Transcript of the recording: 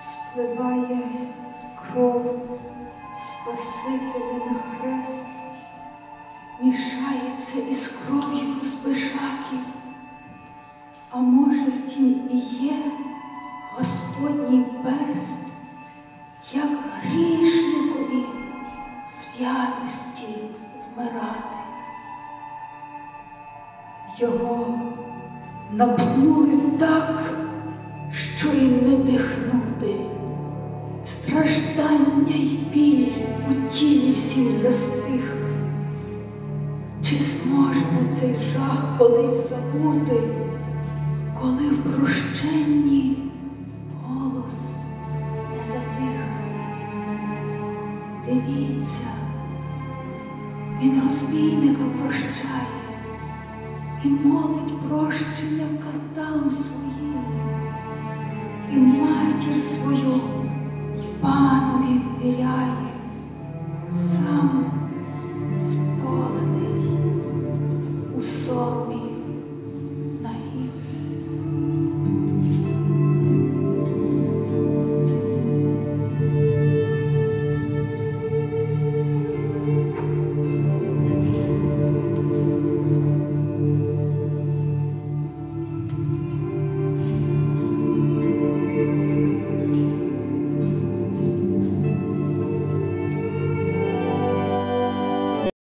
зливає кров Спасителя на хрест, мішається із кров'ю розбишаків, а може, втім, і є Господній перст, як грішникові в святості вмирати. Його напнули так, що дихнути. Страждання й біль у тілі всім застиг. Чи зможемо цей жах колись забути, коли в прощенні голос не затих? Дивіться, він розбійника прощає і молить прощення катам своїм, і матір свою Viraya.